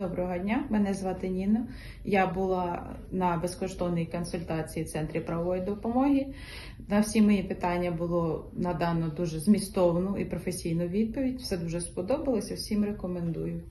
Доброго дня, мене звати Ніна. Я була на безкоштовній консультації в центрі правової допомоги. На всі мої питання було надано дуже змістовну і професійну відповідь. Все дуже сподобалося. Всім рекомендую.